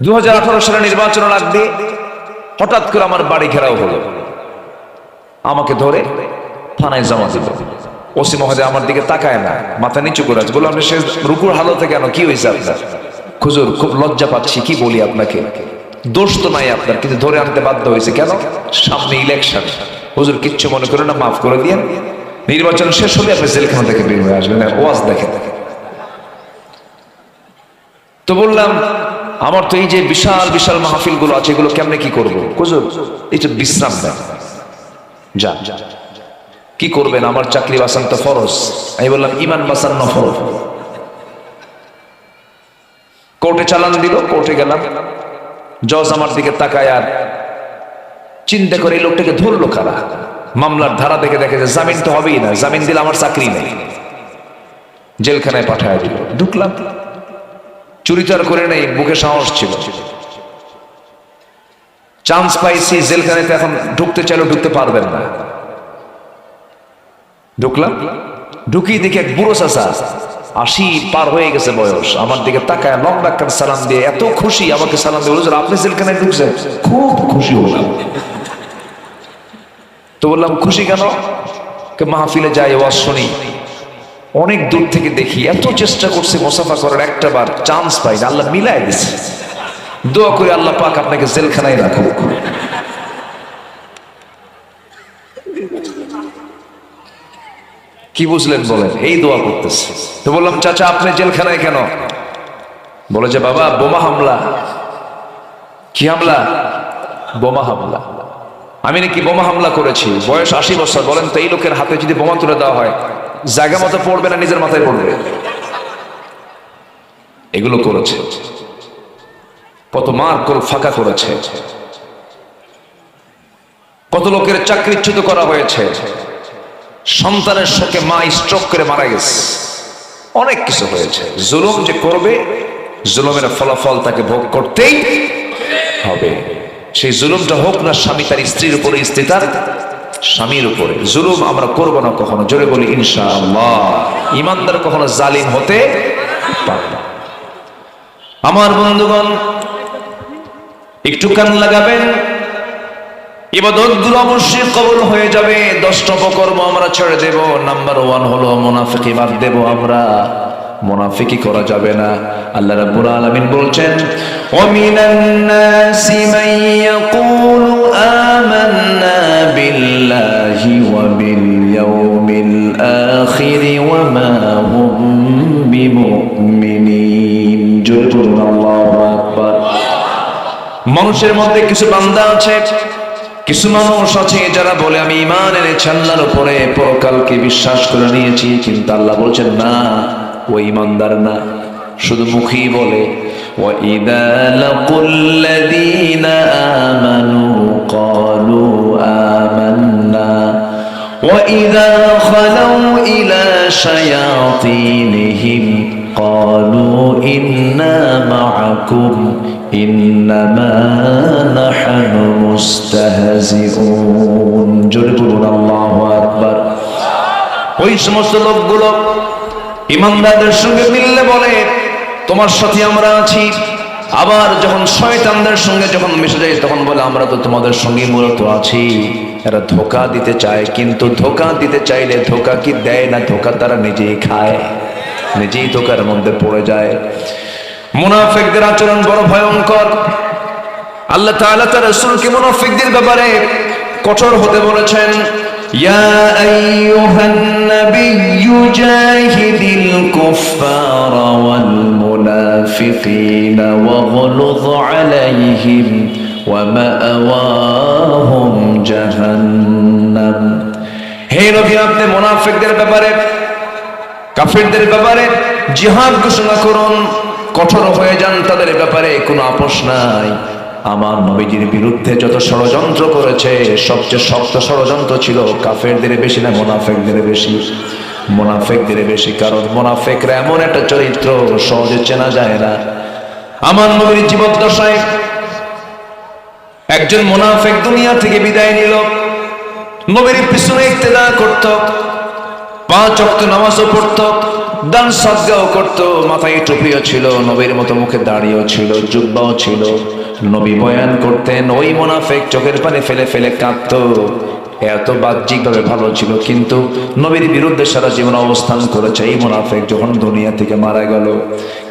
দু সালে নির্বাচনের আগ দিয়ে হঠাৎ করে আমার বাড়ি ঘেরাও হলো। আমাকে ধরে থানায় জমা দিল। ওসি মহোদয় আমার দিকে তাকায় না, মাথা নিচু করে আছে। বললাম সে রুকুর হালতে কেন? কি হয়েছে আপনার? খুজুর খুব লজ্জা পাচ্ছি, কি বলি আপনাকে? দোষ তো নাই আপনার, কিন্তু ধরে আনতে বাধ্য হয়েছে কেন? সামনে ইলেকশন হুজুর, কিচ্ছু মনে করে না, মাফ করে দিয়ে নির্বাচন শেষ হলে আপনি জেলখানা থেকে বের হয়ে আসবেন। ওয়াজ দেখে তো বললাম আমার তো এই যে বিশাল বিশাল মাহফিলগুলো আছে, এগুলো কেমনে কি করব? এটা বিশ্রাম দেন যা কি করবেন? আমার চাকরি বাসান তো ফরজ। আমি বললাম, ইমান বাসান ন কোর্টে চালান দিল, কোর্টে গেলাম। জজ আমার দিকে তাকায় আর চিন্তা করে এই লোকটাকে ধরলো কারা মামলার ধারা দেখে দেখে যে জামিন তো হবেই না, জামিন দিলে আমার চাকরি নেই। জেলখানায় পাঠায় দিল। ঢুকলাম। চুরিচার করে নেই বুকে সাহস ছিল। চান্স পাইছি জেলখানাতে এখন ঢুকতে চাইলেও ঢুকতে পারবেন না। ঢুকলাম। ঢুকিয়ে দেখি এক বুড়ো চাষা আশি পার হয়ে গেছে বয়স, আমার দিকে তাকায় লম্বা একটা সালাম দিয়ে, এত খুশি, আমাকে সালাম দিয়ে বলছিল আপনি জেলখানায় ঢুকছেন? খুব খুশি হলাম। তো বললাম, খুশি কেন? মাহফিলে যাই ওয়াজ শুনি। অনেক দূর থেকে দেখি, এত চেষ্টা করছে মোসাফা করার, একটা বার চান্স পাই না আল্লাহ মিলাই দিছে। দোয়া করে আল্লাহ পাক আপনাকে জেলখানায় রাখুক। কি বুঝলেন বলেন? এই দোয়া করতেছে। তো বললাম, চাচা, আপনি জেলখানায় কেন? বলে যে, বাবা, বোমা হামলা। কি হামলা? বোমা হামলা। আমি নাকি বোমা হামলা করেছি। বয়স আশি বছর। বলেন তো, এই লোকের হাতে যদি বোমা তুলে দেওয়া হয় জায়গা মতো পড়বে না, নিজের মাথায় পড়বে। এগুলো করেছে। কত মার কর ফাঁকা করেছে। কত লোকের চাকরিচ্যুত করা হয়েছে। সন্তানের শোকে মা স্ট্রোক করে মারা গেছে। অনেক কিছু হয়েছে। জুলুম যে করবে, জুলুমের ফলাফল তাকে ভোগ করতেই হবে। সেই জুলুমটা হোক না, স্বামী তার স্ত্রীর উপরে স্ত্রী তার স্বামীর উপরে। জুলুম আমরা করব না কখনো। জোরে বলি ইনশা আল্লাহ ইমানদার কখনো জালিম হতে পারে আমার বন্ধুগণ, একটু কান লাগাবেন। ইবাদতগুলো অবশ্যই কবল হয়ে যাবে। দশটা অপকর্ম আমরা ছেড়ে দেব। নাম্বার ওয়ান হলো মোনাফিকি বাদ দেব আমরা। মোনাফিকি করা যাবে না। আল্লাহ রাব্বুল আলামিন বলছেন, ওমিনান নাসি আখির ওয়া মা হুম বিমুমিনিন জোরে বলুন আল্লাহু আকবার মানুষের মধ্যে কিছু বান্দা আছে কিছু মানুষ আছে যারা বলে আমি ইমান এনেছি আল্লাহর উপরে পরকালকে বিশ্বাস করে নিয়েছি কিন্তু আল্লাহ বলছেন না ও ইমানদার না শুধু মুখেই বলে وَإِذَا لَقُوا الَّذِينَ آمَنُوا قَالُوا آمَنَّا وَإِذَا خَلَوْا إِلَى شَيَاطِينِهِمْ قَالُوا إِنَّا مَعَكُمْ إِنَّمَا نَحْنُ মুস্তাহজিউন জোরে বলুন আল্লাহু আকবার ওই সমস্ত লোকগুলো ইমানদারদের সঙ্গে মিললে বলে তোমার সাথে আমরা আছি আবার যখন শয়তানদের সঙ্গে যখন মিশে যায় তখন বলে আমরা তো তোমাদের সঙ্গে মূলত আছি এরা ধোকা দিতে চায়, কিন্তু ধোকা দিতে চাইলে ধোকা কি দেয় না? ধোকা তারা নিজেই খায়, নিজেই ধোকার মধ্যে পড়ে যায়। মুনাফেকদের আচরণ বড় ভয়ঙ্কর। আল্লাহ তাআলা তার রাসূলকে মুনাফিকদের ব্যাপারে কঠোর হতে বলেছেন, ইয়া আইয়ুহান নাবিয়্যু জাহিদিল কুফফারা ওয়াল মুনাফিকিনা ওয়াগলুয আলাইহিম মাআওয়াহুম জাহান্নাম। হে নবী, আপনি মুনাফিকদের ব্যাপারে, কাফিরদের ব্যাপারে জিহাদ ঘোষণা করুন। কঠোর হয়ে যান, তাদের ব্যাপারে কোনো আপোষ নাই। আমার নবীজির বিরুদ্ধে যত ষড়যন্ত্র করেছে, সবচেয়ে শক্ত ষড়যন্ত্র ছিল কাফেরদের বেশি না মোনাফেকদের বেশি। মোনাফেকদের বেশি, কারণ মোনাফেকরা এমন একটা চরিত্র সহজে চেনা যায় না। আমার নবীর জীবদ্দশায় একজন মোনাফেক দুনিয়া থেকে বিদায় নিল। নবীর পিছনে ইত্তেদা করত, পাঁচ অক্ত নামাজও পড়ত, দান সাজগাও করত, মাথায় টুপিও ছিল, নবীর মতো মুখে দাঁড়িয়েও ছিল, জুব্বাও ছিল। নবী বয়ান করতেন, ওই মোনাফেক চোখের পানি ফেলে ফেলে কাঁদতো। এত বাহ্যিকভাবে ভালো ছিল, কিন্তু নবীর বিরুদ্ধে সারা জীবন অবস্থান করেছে এই মোনাফেক যখন দুনিয়া থেকে মারা গেল।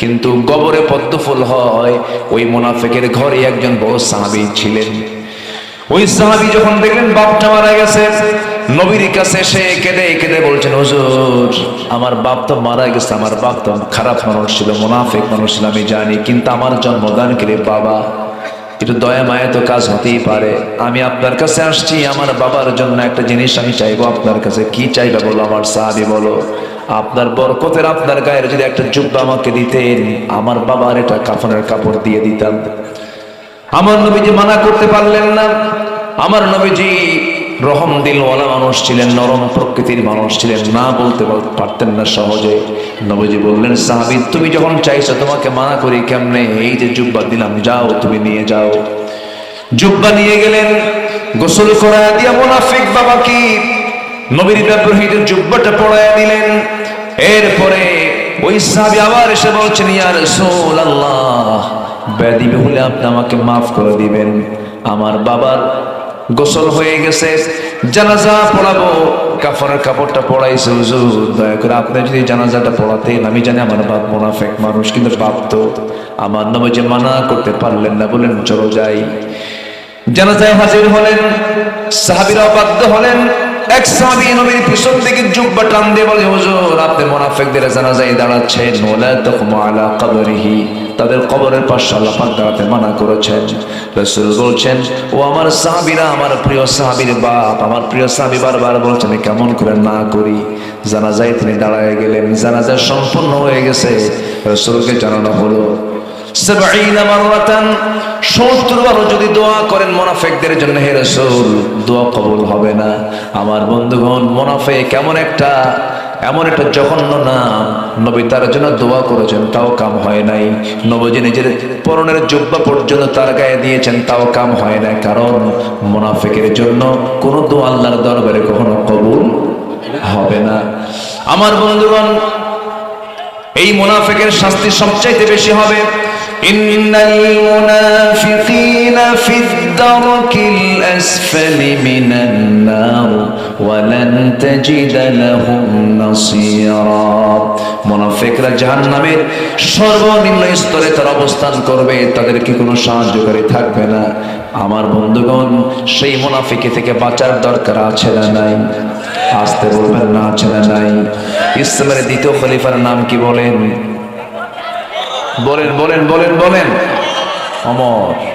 কিন্তু গবরে পদ্ম ফুল হয়, ওই মোনাফেকের ঘরে একজন বড় সাহাবী ছিলেন। ওই সাহাবী যখন দেখলেন বাপটা মারা গেছে, নবীর কাছে এসে কেঁদে কেঁদে বলছেন, হুজুর, আমার বাপ তো মারা গেছে, আমার বাপ তো খারাপ মানুষ ছিল, মোনাফেক মানুষ ছিল, আমি জানি, কিন্তু আমার জন্মদানকারী বাবা একটু দয়া মায়া তো কাজ হতেই পারে। আমি আপনার কাছে আসছি, আমার বাবার জন্য একটা জিনিস আমি চাইব। আপনার কাছে কি চাইবে বলো আমার সাহাবি বলো। আপনার বরকতের আপনার গায়ের যদি একটা যুদ্ধ আমাকে দিতেন, আমার বাবার এটা কাফনের কাপড় দিয়ে দিতাম। আমার নবীজি মানা করতে পারলেন না। আমার নবীজি রহম দিলওয়ালা মানুষ ছিলেন, নরম প্রকৃতির মানুষ ছিলেন। না বলতে পারতেন না সহজে। নবীজি বললেন, সাহাবি, তুমি যখন চাইছো তোমাকে মানা করি কেমনে? এই যে জুব্বা দিলাম, যাও, তুমি নিয়ে যাও। জুব্বা নিয়ে গেলেন, গোসল করা দিয়া, মোনাফিক বাবা কি? নবীর ব্যবহৃত জুব্বাটা পড়ায় দিলেন। এরপরে ওই সাহাবি আবার এসে বলছেন, ইয়া রাসূলুল্লাহ, ব্যাধি হলে আপনি আমাকে মাফ করে দিবেন। আমার বাবার গোসল হয়ে গেছে, জানাজা পড়াবো। কাফনের কাপড়টা পড়াইছে, হুজুর, দয়া করে আপনি যদি জানাজাটা পড়াতেন, আমি জানি আমার বাপ মোনাফেক মানুষ, কিন্তু বাপ তো আমার নামে যে মানা করতে পারলেন না, বলেন চলো যাই। জানাজায় হাজির হলেন, সাহাবীরা বাধ্য হলেন, এক সাহাবী নবীর পিছন থেকে জুব্বা টান দিয়ে বলে, হুজুর, আপনি মুনাফিকদের জানাজায় দাঁড়াচ্ছেন ওলা তাকুমু আলা তাদের কবরের পাশে আল্লাহ পাক দাঁড়াতে মানা করেছেন। রাসূল বলছেন, ও আমার সাহাবীরা, আমার প্রিয় সাহাবীর বাপ, আমার প্রিয় সাহাবী বারবার বলছেন কেমন করে না করি? জানাজায় তিনি দাঁড়ায় গেলেন, জানাজা সম্পন্ন হয়ে গেছে। রাসূলকে জানানো হলো, সাবঈনা মাররাতান 70 বার যদি দোয়া করেন মুনাফিকদের জন্য, হে রাসূল, দোয়া কবুল হবে না। আমার বন্ধুগণ, মুনাফিক কেমন একটা এমন একটা জঘন্য নাম নবী তার জন্য দোয়া করেছেন, তাও কাম হয় নাই। নবজি নিজের পরনের জুব্বা পর্যন্ত তার গায়ে দিয়েছেন, তাও কাম হয় না কারণ মুনাফিকের জন্য কোনো দোয়া আল্লাহর দরবারে কখনো কবুল হবে না। আমার বন্ধুগণ, এই মুনাফিকের শাস্তি সবচাইতে বেশি হবে। ইন্নাল মুনাফিকিনা আসফালি মিনান নার ওয়া লান তাজিদা লাহুম নাসীরা মুনাফিকরা জাহান্নামের সর্বনিম্ন স্তরে তার অবস্থান করবে তাদেরকে কোনো সাহায্যকারী থাকবে না? আমার বন্ধুগণ, সেই মুনাফিকি থেকে বাঁচার দরকার আছে না নাই? আসতে বলবেন না আছে না নাই? ইসলামের দ্বিতীয় খলিফার নাম কি বলেন? বলেন বলেন বলেন বলেন। অমর।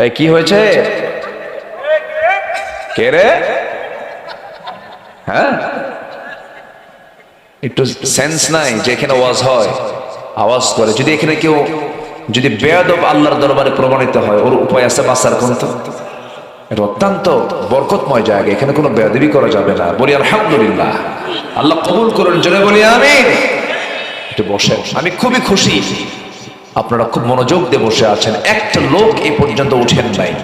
এই, কি হয়েছে? কে রে? হ্যাঁ? একটু সেন্স নাই যে এখানে ওয়াজ হয়। আওয়াজ করে। যদি এখানে কেউ, যদি বেয়াদব আল্লাহর দরবারে প্রমাণিত হয়, ওর উপায় আছে বাঁচার কোন তো? এটা অত্যন্ত বরকতময় জায়গা। এখানে কোনো বেয়াদবি করা যাবে না। বলি আলহামদুলিল্লাহ। আল্লাহ কবুল করুন। জোরে বলি আমি একটু বসে আমি খুবই খুশি। আপনারা খুব মনোযোগ দিয়ে বসে আছেন। একটা লোক এই পর্যন্ত উঠেন নাই।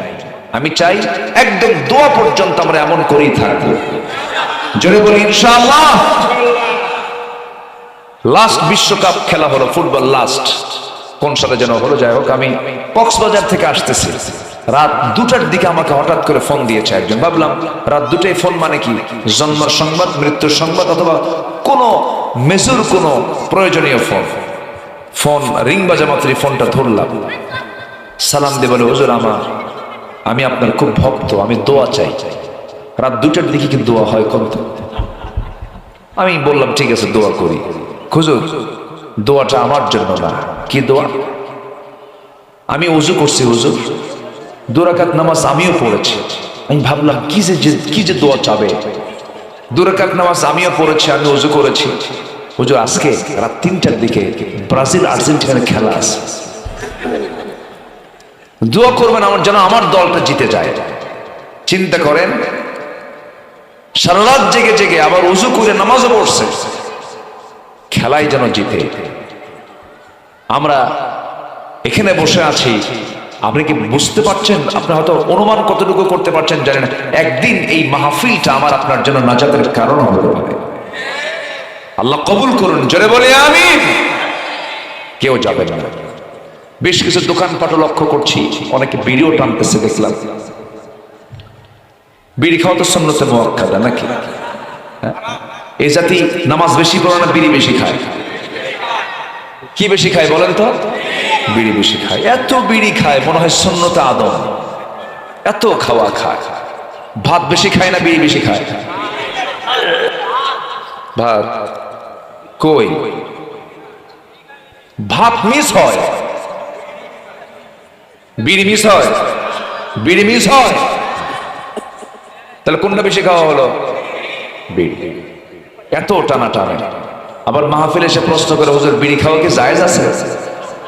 আমি চাই একদম দোয়া পর্যন্ত আমরা এমন করেই থাকব। জোরে বলি, ইনশাআল্লাহ। লাস্ট বিশ্বকাপ খেলা হলো ফুটবল লাস্ট কোন সালে যেন হলো, যাই হোক, আমি কক্সবাজার থেকে আসতেছি। রাত দুটার দিকে আমাকে হঠাৎ করে ফোন দিয়েছে একজন। ভাবলাম, রাত দুটাই ফোন মানে কি? জন্মের সংবাদ, মৃত্যুর সংবাদ, অথবা কোনো মেজুর কোনো প্রয়োজনীয় ফোন। ফোন, রিং বাজা মাত্রই ফোনটা ধরলাম। সালাম দিয়ে বলে, হুজুর আমার, আমি আপনার খুব ভক্ত, আমি দোয়া চাই। রাত দুটার দিকে কি দোয়া হয় কত আমি বললাম, ঠিক আছে, দোয়া করি। খুজুর দোয়াটা আমার জন্য না, কি দোয়া? আমি উজু করছি, হুজুর। দুরাকাত নামাজ আমিও পড়েছি। আমি ভাবলাম, কি যে- কি যে দোয়া চাবে? দুরাকাত নামাজ আমিও পড়েছি, আমি উজু করেছি। হুজুর, আজকে রাত তিনটার দিকে ব্রাজিল আর্জেন্টিনার খেলা আছে। দোয়া করবেন আমার যেন আমার দলটা জিতে যায়। চিন্তা করেন, সারা রাত জেগে জেগে আবার উজু করে নামাজও পড়ছে। খেলাই যেন জিতে। আমরা এখানে বসে আছি। আপনি কি বুঝতে পারছেন? আপনি হয়তো অনুমান কতটুকু করতে পারছেন জানেন একদিন এই মাহফিলটা আমার আপনার জন্য নাজাতের কারণ হতে পারে। আল্লাহ কবুল করুন, জোরে বলে আমি কেউ যাবে না। বেশ কিছু দোকানপাটও লক্ষ্য করছি, অনেকে বিড়িও টানতেছে দেখলাম। বিড়ি খাওয়া তো সন্ন্যতে মোয়াক্কাদা নাকি? হ্যাঁ? এই জাতি নামাজ বেশি পড়ে না বিড়ি বেশি খায়? কি বেশি খায় বলেন তো? বিড়ি বেশি খায়। এত বিড়ি খায়, মনে হয় সন্ন্যতে আদম। এত খাওয়া খায়। ভাত বেশি খায় না বিড়ি বেশি খায়? ভাত। কই? ভাত মিস হয়। বিড়ি মিস হয়। বিড়ি মিস হয়। তাহলে কোনটা বেশি খাওয়া হলো? বিড়ি। এত টানা টানে আবার মাহফিল এসে প্রশ্ন করে, হুজুর, বিড়ি খাওয়া কি জায়েজ আছে?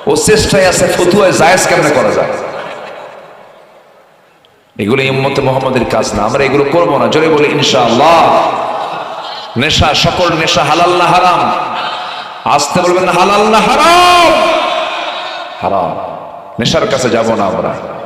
ও চেষ্টায় আছে, ফতুয়ায় জায়েজ কেমনে করা যায়? এগুলো ইম্মতে মোহাম্মদের কাজ না। আমরা এগুলো করব না। জোরে বলে, ইনশাআল্লাহ। নেশা, সকল নেশা হালাল না হারাম? আসতে বলবেন হালাল না হারাম? হারাম। নেশার কাছে যাব না আমরা।